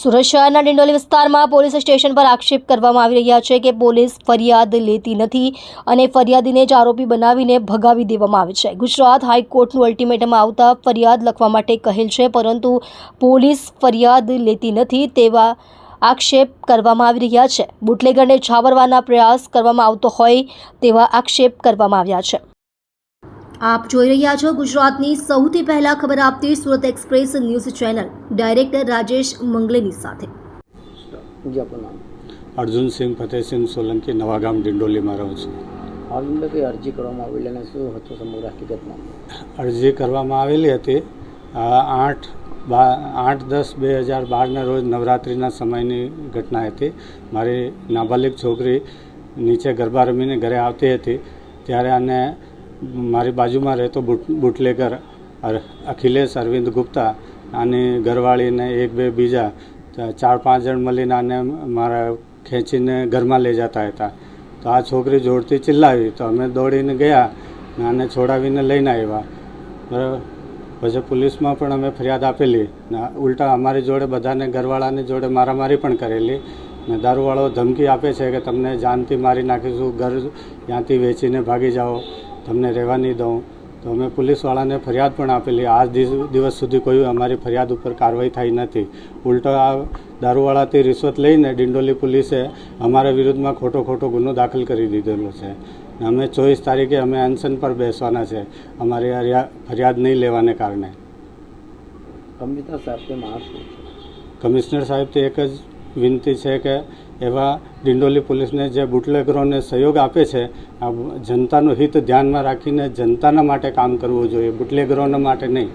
સુરત શહેરના ડિંડોલી વિસ્તારમાં police station પર આક્ષેપ કરવામાં આવી રહ્યા છે કે પોલીસ ફરિયાદ લેતી નથી અને ફરિયાદીને જ આરોપી બનાવીને ભગાવી દેવામાં આવે છે. ગુજરાત હાઈકોર્ટનું અલ્ટિમેટમ આવતા ફરિયાદ લખવા માટે કહેલ છે, પરંતુ પોલીસ ફરિયાદ લેતી નથી તેવા આક્ષેપ કરવામાં આવી રહ્યા છે. બુટલેગરને છાવરવાના પ્રયાસ કરવામાં આવતો હોય તેવા આક્ષેપ કરવામાં આવ્યા છે. આપ જોઈ રહ્યા છો ગુજરાતની સૌથી પહેલા ખબર આપતી Surat express news channel. Director Rajesh મંગલેની સાથે. અર્જુનસિંહ ફતેહસિંહ સોલંકી નવાગામ ડિંડોલીમાં રહું છું. કઈ અરજી કરવામાં આવેલી અને શું હતું સમગ્ર હકીકતમાં? અરજી કરવામાં આવેલી હતી. આઠ બા આઠ દસ બે હજાર બારના રોજ નવરાત્રિના સમયની ઘટના હતી. મારી નાબાલિગ છોકરી નીચે ગરબા રમીને ઘરે આવતી હતી. ત્યારે આને મારી બાજુમાં રહેતો બુટ બુટલેકર અખિલેશ અરવિંદ ગુપ્તા અને ઘરવાળીને એક બે બીજા ચાર પાંચ જણ મળીને આને મારા ખેંચીને ઘરમાં લઈ જતા હતા. તો આ છોકરી જોરથી ચિલ્લાવી. તો અમે દોડીને ગયા આને છોડાવીને લઈને આવ્યા. બરાબર પછી પોલીસમાં પણ અમે ફરિયાદ આપેલી ને ઉલટા અમારી જોડે બધાને ઘરવાળાની જોડે મારામારી પણ કરેલી ને દારૂવાળો ધમકી આપે છે કે તમને જાનથી મારી નાખીશું, ઘર ત્યાંથી વેચીને ભાગી જાઓ. તમને રહેવા નહીં દઉં તો અમે પોલીસવાળાને ફરિયાદ પણ આપેલી. આજ દિવ- દિવસ સુધી કોઈ અમારી ફરિયાદ ઉપર કાર્યવાહી થઈ નથી. ઉલટો આ દારૂવાળાથી રિશ્વત લઈને ડિંડોલી પોલીસે અમારા વિરુદ્ધમાં ખોટો ખોટો ગુનો દાખલ કરી દીધેલો છે. અમે ચોવીસ તારીખે અમે અનશન પર બેસવાના છે. અમારી ફરિયાદ નહીં લેવાને કારણે. કમિશનર સાહેબ તે કમિશનર સાહેબથી એક જ વિનંતી છે કે એવા ડિંડોલી પોલીસને જે બુટલેગરોને સહયોગ આપે છે, આ જનતાનું હિત ધ્યાનમાં રાખીને જનતાના માટે કામ કરવું જોઈએ, બુટલેગરોના માટે નહીં.